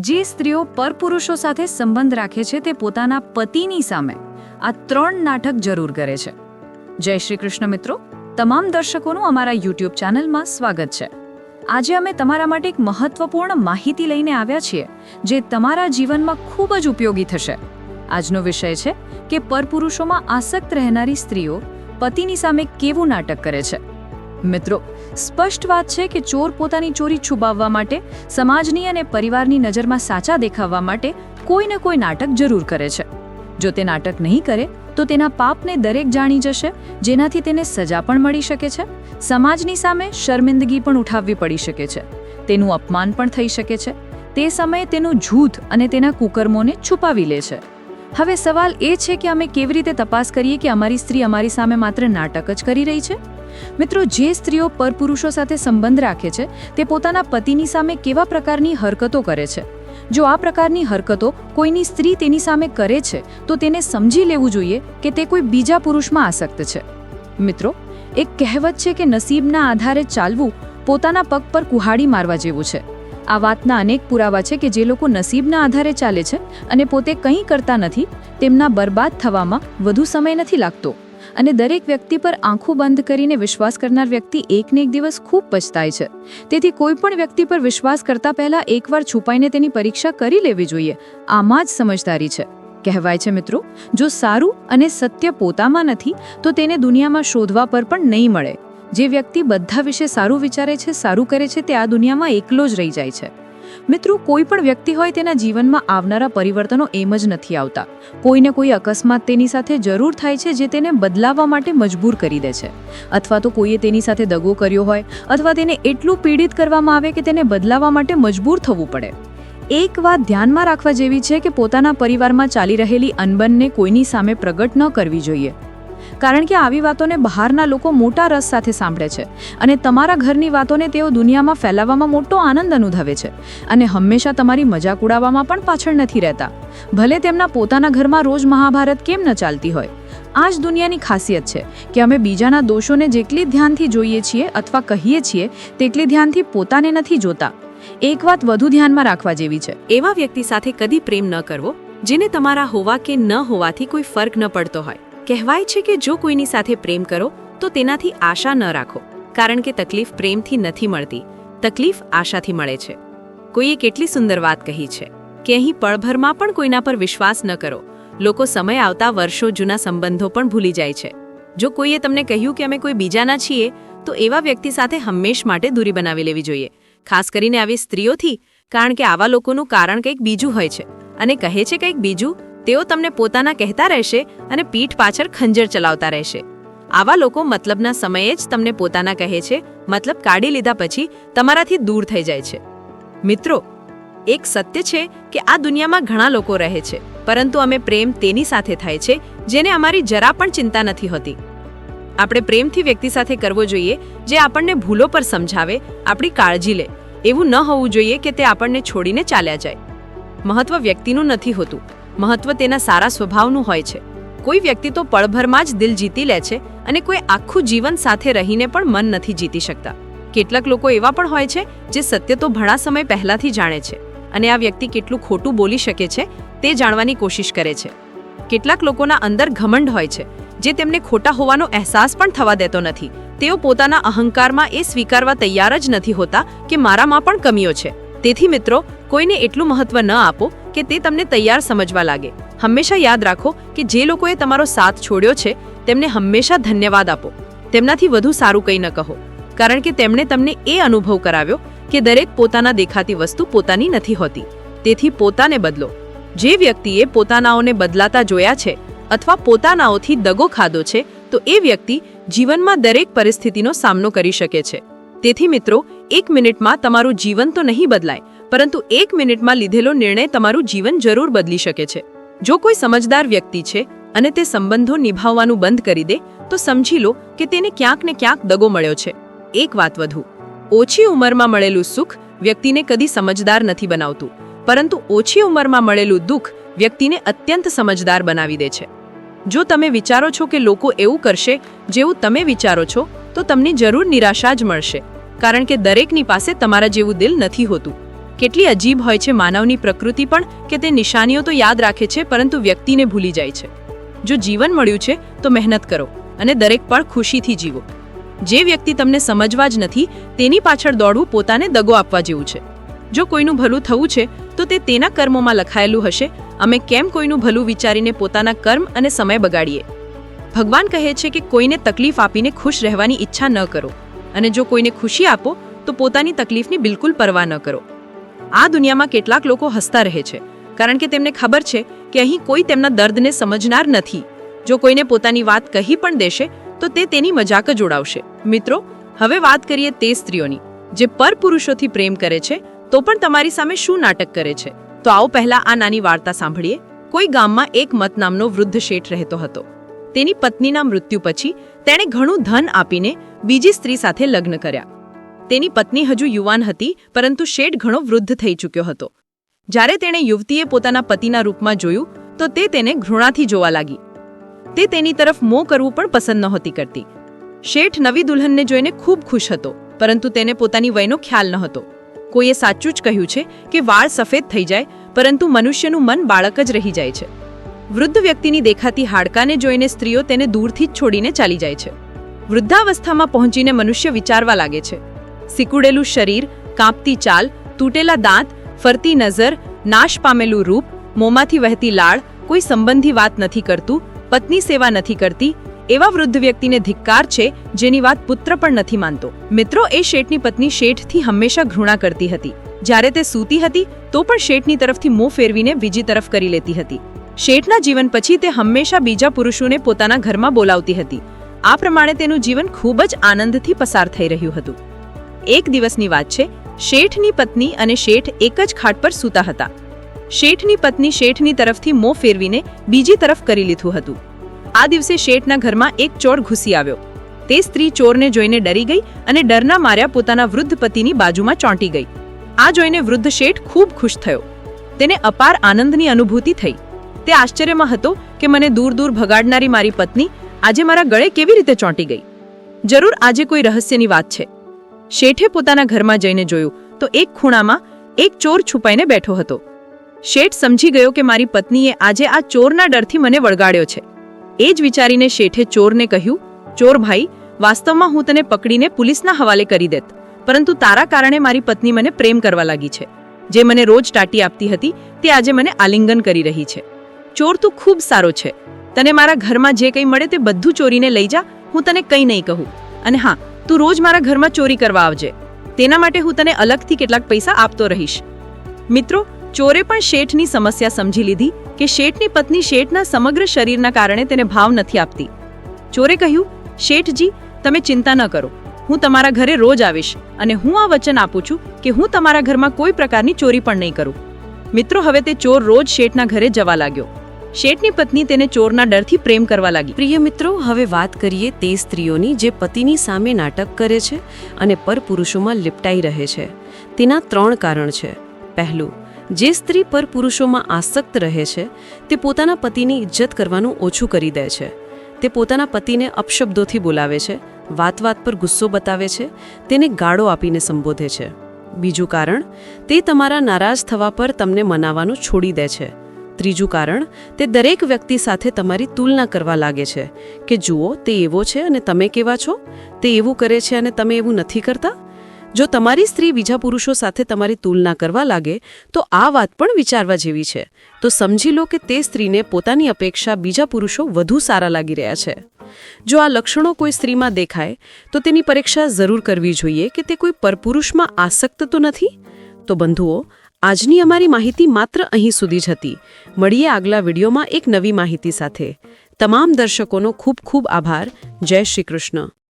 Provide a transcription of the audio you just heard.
જે સ્ત્રીઓ પરપુરુષો સાથે સંબંધ રાખે છે તે પોતાના પતિની સામે આ ત્રણ નાટક જરૂર કરે છે. જય શ્રી કૃષ્ણ મિત્રો. તમામ દર્શકોનું અમારા યુટ્યુબ ચેનલમાં સ્વાગત છે. આજે અમે તમારા માટે એક મહત્વપૂર્ણ માહિતી લઈને આવ્યા છીએ, જે તમારા જીવનમાં ખૂબ જ ઉપયોગી થશે. આજનો વિષય છે કે પરપુરુષોમાં આસક્ત રહેનારી સ્ત્રીઓ પતિની સામે કેવું નાટક કરે છે. મિત્રો સ્પષ્ટ વાત છે કે ચોર પોતાની ચોરી છુપાવવા માટે, સમાજની અને પરિવારની નજરમાં સાચા દેખાવા માટે કોઈ ને કોઈ નાટક જરૂર કરે છે. જો તે નાટક નહીં કરે, તો તેના પાપને દરેક જાણી જશે, જેનાથી તેને સજા પણ મળી શકે છે. સમાજની સામે શર્મિંદગી પણ ઉઠાવવી પડી શકે છે. તેનું અપમાન પણ થઈ શકે છે. તે સમયે તેનું જૂથ અને તેના કુકર્મોને છુપાવી લે છે. હવે સવાલ એ છે કે અમે કેવી રીતે તપાસ કરીએ કે અમારી સ્ત્રી અમારી સામે માત્ર નાટક જ કરી રહી છે? મિત્રો, જે સ્ત્રીઓ પરપુરુષો સાથે સંબંધ રાખે છે, તે પોતાના પતિની સામે કેવા પ્રકારની હરકતો કરે છે? જો આ પ્રકારની હરકતો કોઈની સ્ત્રી તેની સામે કરે છે, તો તેને સમજી લેવું જોઈએ કે તે કોઈ બીજા પુરુષમાં આસક્ત છે. મિત્રો, એક કહેવત છે કે નસીબના આધારે ચાલવું પોતાના પગ પર કુહાડી મારવા જેવું છે. આ વાતના અનેક પુરાવા છે કે જે લોકો નસીબના આધારે ચાલે છે અને પોતે કંઈ કરતા નથી, તેમના બરબાદ થવામાં વધુ સમય નથી લાગતો. અને દરેક વ્યક્તિ પર આંખો બંધ કરીને વિશ્વાસ કરનાર વ્યક્તિ એકને એક દિવસ ખૂબ પછતાય છે. તેથી કોઈ પણ વ્યક્તિ પર વિશ્વાસ કરતા પહેલા એકવાર છુપાઈને તેની પરીક્ષા કરી લેવી જોઈએ. આમાં જ સમજદારી છે. કહેવાય છે મિત્રો, જો સારું અને સત્ય પોતામાં નથી, તો તેને દુનિયામાં શોધવા પર પણ નહીં મળે. જે વ્યક્તિ બધા વિશે સારું વિચારે છે, સારું કરે છે, તે આ દુનિયામાં એકલો જ રહી જાય છે. મિત્રો, કોઈ પણ વ્યક્તિ હોય તેના જીવનમાં આવનારા પરિવર્તનો એમ જ નથી આવતા. કોઈને કોઈ અકસ્માત તેની સાથે જરૂર થાય છે જે તેને બદલાવવા માટે મજબૂર કરી દે છે. અથવા તો કોઈએ તેની સાથે દગો કર્યો હોય, અથવા તેને એટલું પીડિત કરવામાં આવે કે તેને બદલાવવા માટે મજબૂર થવું પડે. એક વાત ધ્યાનમાં રાખવા જેવી છે કે પોતાના પરિવારમાં ચાલી રહેલી અનબનને કોઈની સામે પ્રગટ ન કરવી જોઈએ. કારણ કે આવી વાતોને બહારના લોકો મોટા રસ સાથે સાંભળે છે અને તમારા ઘરની વાતોને તેઓ દુનિયામાં ફેલાવવામાં મોટો આનંદ અનુભવે છે અને હંમેશા તમારી મજાક ઉડાવવામાં પણ પાછળ નથી રહેતા. ભલે તેમના પોતાના ઘરમાં રોજ મહાભારત કેમ ન ચાલતી હોય. આ જ દુનિયાની ખાસિયત છે કે અમે બીજાના દોષોને જેટલી ધ્યાનથી જોઈએ છીએ અથવા કહીએ છીએ, તેટલી ધ્યાનથી પોતાને નથી જોતા. એક વાત વધુ ધ્યાનમાં રાખવા જેવી છે. એવા વ્યક્તિ સાથે કદી પ્રેમ ન કરવો, જેને તમારા હોવા કે ન હોવાથી કોઈ ફરક ન પડતો હોય. કહેવાય છે કે જો કોઈની સાથે પ્રેમ કરો, તો તેનાથી આશા ન રાખો, કારણ કે તકલીફ પ્રેમથી નથી મળતી. તકલીફ આશાથી મળે છે. કોઈએ કેટલી સુંદર વાત કહી છે કે અહીં પળભરમાં પણ કોઈના પર વિશ્વાસ ન કરો. લોકો સમય આવતા વર્ષો જૂના સંબંધો પણ ભૂલી જાય છે. જો કોઈએ તમને કહ્યું કે અમે કોઈ બીજાના છીએ, તો એવા વ્યક્તિ સાથે હંમેશ માટે દૂરી બનાવી લેવી જોઈએ. ખાસ કરીને આવી સ્ત્રીઓથી, કારણ કે આવા લોકોનું કારણ કંઈક બીજું હોય છે. અને કહે છે કંઈક બીજું તેઓ તમને પોતાના કહેતા રહેશે અને પીઠ પાછળ ખંજર ચલાવતા રહેશે. આવા લોકો મતલબના સમયે જ તમને પોતાના કહે છે, મતલબ કાઢી લીધા પછી તમારાથી દૂર થઈ જાય છે. મિત્રો, એક સત્ય છે કે આ દુનિયામાં ઘણા લોકો રહે છે, પરંતુ અમે પ્રેમ તેની સાથે થાય છે, જેને અમારી જરા પણ ચિંતા નથી હોતી. આપણે પ્રેમથી વ્યક્તિ સાથે કરવો જોઈએ, જે આપણને ભૂલો પર સમજાવે, આપણી કાળજી લે. એવું ન હોવું જોઈએ કે તે આપણને છોડીને ચાલ્યા જાય. મહત્વ વ્યક્તિનું નથી હોતું. મહત્વ તેના સારા સ્વભાવનું હોય છે. કોઈ વ્યક્તિ તો પળભરમાં જ દિલ જીતી લે છે અને કોઈ આખું જીવન સાથે રહીને પણ મન નથી જીતી શકતા. કેટલાક લોકો એવા પણ હોય છે જે સત્ય તો ઘણા સમય પહેલાથી જાણે છે અને આ વ્યક્તિ કેટલું ખોટું બોલી શકે છે તે જાણવાની કોશિશ કરે છે. કેટલાક લોકોના અંદર ઘમંડ હોય છે જે તેમને ખોટા હોવાનો અહેસાસ પણ થવા દેતો નથી. તેઓ પોતાના અહંકારમાં એ સ્વીકારવા તૈયાર જ નથી હોતા કે મારામાં પણ કમીઓ છે. તેથી મિત્રો, કોઈને એટલું મહત્વ ન આપો કે તે તમને તૈયાર સમજવા લાગે. હંમેશા યાદ રાખો કે જે લોકોએ તમારો સાથ છોડ્યો છે, તેમને હંમેશા ધન્યવાદ આપો. તેમનાથી વધુ સારું કંઈ ન કહો. કારણ કે તેમણે તમને એ અનુભવ કરાવ્યો કે દરેક પોતાના દેખાતી વસ્તુ પોતાની નથી હોતી. તેથી પોતાને બદલો. જે વ્યક્તિએ પોતાનાઓને બદલાતા જોયા છે અથવા પોતાનાઓથી દગો ખાધો છે, તો એ વ્યક્તિ જીવનમાં દરેક પરિસ્થિતિનો સામનો કરી શકે છે. તેથી મિત્રો, એક મિનિટમાં તમારું જીવન તો નહીં બદલાય, પરંતુ એક મિનિટમાં લીધેલો નિર્ણય તમારું જીવન જરૂર બદલી શકે છે. જો કોઈ સમજદાર વ્યક્તિ છે અને તે સંબંધો નિભાવવાનું બંધ કરી દે, તો સમજી લો કે તેને ક્યાંક ને ક્યાંક દગો મળ્યો છે. એક વાત વધુ. ઓછી ઉંમરમાં મળેલું સુખ વ્યક્તિને કદી સમજદાર નથી બનાવતું, પરંતુ ઓછી ઉંમરમાં મળેલું દુઃખ વ્યક્તિને અત્યંત સમજદાર બનાવી દે છે. જો તમે વિચારો છો કે લોકો એવું કરશે જેવું તમે વિચારો છો તો તમને જરૂર નિરાશા જ મળશે. કારણ કે દરેકની પાસે તમારા જેવું દિલ નથી હોતું. કેટલી અજીબ હોય છે માનવની પ્રકૃતિ પણ કે તે નિશાનીઓ તો યાદ રાખે છે પરંતુ વ્યક્તિને ભૂલી જાય છે. જો જીવન મળ્યું છે, તો મહેનત કરો અને દરેક પળ ખુશીથી જીવો. જે વ્યક્તિ તમને સમજવા જ નથી, તેની પાછળ દોડવું પોતાને દગો આપવા જેવું છે. જો કોઈનું ભલું થવું છે, તો તે તેના કર્મોમાં લખાયેલું હશે. અમે કેમ કોઈનું ભલું વિચારીને પોતાના કર્મ અને સમય બગાડીએ? ભગવાન કહે છે કે કોઈને તકલીફ આપીને ખુશ રહેવાની ઈચ્છા ન કરો અને જો કોઈને ખુશી આપો, તો પોતાની તકલીફની બિલકુલ પરવા ન કરો. આ દુનિયામાં કેટલાક લોકો હસતા રહે છે, કારણ કે તેમને ખબર છે કે અહીં કોઈ તેમના દર્દને સમજનાર નથી. જો કોઈને પોતાની વાત કહી પણ દેશે, તો તે તેની મજાક જ ઉડાવશે. મિત્રો, હવે વાત કરીએ તે સ્ત્રીઓની, જે પરપુરુષોથી પ્રેમ કરે છે, તો પણ તમારી સામે શું નાટક કરે છે? તો આવો પહેલા આ નાની વાર્તા સાંભળીએ. કોઈ ગામમાં એક મત નામનો વૃદ્ધ શેઠ રહેતો હતો. તેની પત્નીના મૃત્યુ પછી તેણે ઘણું ધન આપીને બીજી સ્ત્રી સાથે લગ્ન કર્યા. તેની પત્ની હજુ યુવાન હતી, પરંતુ શેઠ ઘણો વૃદ્ધ થઈ ચૂક્યો હતો. જ્યારે તેણે યુવતીએ પોતાના પતિના રૂપમાં જોયું, તો તે તેને ઘૃણાથી જોવા લાગી. તે તેની તરફ મોં કરવું પણ પસંદ નહોતી કરતી. શેઠ નવી દુલ્હનને જોઈને ખૂબ ખુશ હતો, પરંતુ તેને પોતાની વયનો ખ્યાલ નહોતો. કોઈએ સાચું જ કહ્યું છે કે વાળ સફેદ થઈ જાય, પરંતુ મનુષ્યનું મન બાળક જ રહી જાય છે. વૃદ્ધ વ્યક્તિની દેખાતી હાડકાને જોઈને સ્ત્રીઓ તેને દૂરથી જ છોડીને ચાલી જાય છે. વૃદ્ધાવસ્થામાં પહોંચીને મનુષ્ય વિચારવા લાગે છે. સિકુડેલું શરીર, કાંપતી ચાલ, તૂટેલા દાંત, ફરતી નજર, નાશ પામેલું રૂપ, મોંમાંથી વહેતી લાળ, કોઈ સંબંધી વાત નથી કરતું, પત્ની સેવા નથી કરતી, એવા વૃદ્ધ વ્યક્તિને ધિક્કાર છે જેની વાત પુત્ર પણ નથી માનતો. મિત્રો, એ શેઠની પત્ની શેઠથી હંમેશા ઘૃણા કરતી હતી. જ્યારે તે સૂતી હતી, તો પણ શેઠની તરફથી મોં ફેરવીને બીજી તરફ કરી લેતી હતી. શેઠના જીવન પછી તે હંમેશા બીજા પુરુષોને પોતાના ઘરમાં બોલાવતી હતી. આ પ્રમાણે તેનું જીવન ખૂબ જ આનંદથી પસાર થઈ રહ્યું હતું. એક દિવસની વાત છે, શેઠની પત્ની અને શેઠ એક જ ખાટ પર સૂતા હતા. શેઠની પત્ની શેઠની તરફથી મોં ફેરવીને બીજી તરફ કરી લીધું હતું. આ દિવસે શેઠના ઘરમાં એક ચોર ઘૂસી આવ્યો. તે સ્ત્રી ચોરને જોઈને ડરી ગઈ અને ડરના માર્યા પોતાના વૃદ્ધ પતિની બાજુમાં ચોંટી ગઈ. આ જોઈને વૃદ્ધ શેઠ ખૂબ ખુશ થયો. તેને અપાર આનંદની અનુભૂતિ થઈ. તે આશ્ચર્યમાં હતો કે મને દૂર દૂર ભગાડનારી મારી પત્ની આજે મારા ગળે કેવી રીતે ચોંટી ગઈ. જરૂર આજે કોઈ રહસ્યની વાત છે. શેઠે પોતાના ઘરમાં જઈને જોયું તો એક ખૂણામાં એક ચોર છુપાઈને બેઠો હતો. શેઠ સમજી ગયો કે મારી પત્નીએ આજે આ ચોરના ડરથી મને વળગાડ્યો છે. એ જ વિચારીને શેઠે ચોરને કહ્યું, ચોર ભાઈ, વાસ્તવમાં હું તને પકડીને પોલીસના હવાલે કરી દેત, પરંતુ તારા કારણે મારી પત્ની મને પ્રેમ કરવા લાગી છે. જે મને રોજ ટાટી આપતી હતી તે આજે મને આલિંગન કરી રહી છે. ચોર તું ખૂબ સારો છે. તને મારા ઘરમાં જે કંઈ મળે તે બધું ચોરીને લઈ જા, હું તને કંઈ નહીં કહું. અને હા, તું રોજ મારા ઘરમાં ચોરી કરવા આવજે. તેના માટે હું તને અલગથી કેટલાક પૈસા આપતો રહીશ. મિત્રો, ચોરે પણ શેઠની સમસ્યા સમજી લીધી કે શેઠની પત્ની શેઠના સમગ્ર શરીરના કારણે તેને ભાવ નથી આપતી. ચોરે કહ્યું, શેઠજી, તમે ચિંતા ન કરો. હું તમારા ઘરે રોજ આવીશ અને હું આ વચન આપું છું કે હું તમારા ઘરમાં કોઈ પ્રકારની ચોરી પણ નહીં કરું. મિત્રો, હવે તે ચોર રોજ શેઠના ઘરે જવા લાગ્યો. શેઠની પત્ની તેને ચોરના ડરથી પ્રેમ કરવા લાગી. પ્રિય મિત્રો, હવે વાત કરીએ તે સ્ત્રીઓની જે પતિની સામે નાટક કરે છે અને પરપુરુષોમાં લિપટાઈ રહે છે. તેના ત્રણ કારણ છે. પહેલું, જે સ્ત્રી પરપુરુષોમાં આસક્ત રહે છે, તે પોતાના પતિની ઇજ્જત કરવાનું ઓછું કરી દે છે. તે પોતાના પતિને અપશબ્દોથી બોલાવે છે વાત વાત પર ગુસ્સો બતાવે છે, તેને ગાળો આપીને સંબોધે છે. બીજું કારણ, તે તમારા નારાજ થવા પર તમને મનાવવાનું છોડી દે છે. ત્રીજું કારણ, તે દરેક વ્યક્તિ સાથે તમારી તુલના કરવા લાગે છે કે જુઓ, તે એવો છે અને તમે કેવા છો? તે એવું કરે છે અને તમે એવું નથી કરતા? જો તમારી સ્ત્રી બીજા પુરુષો સાથે તમારી તુલના કરવા લાગે, તો આ વાત પણ વિચારવા જેવી છે. તો સમજી લો કે તે સ્ત્રીને પોતાની અપેક્ષા બીજા પુરુષો વધુ સારા લાગી રહ્યા છે. જો આ લક્ષણો કોઈ સ્ત્રીમાં દેખાય, તો તેની પરીક્ષા જરૂર કરવી જોઈએ કે તે કોઈ પરપુરુષમાં આસક્ત તો નથી? તો બંધુઓ આજની અમારી માહિતી માત્ર અહીં સુધી જ હતી. મળીએ આગલા વિડીયોમાં એક નવી માહિતી સાથે. તમામ દર્શકોનો ખૂબ ખૂબ આભાર. જય શ્રી કૃષ્ણ.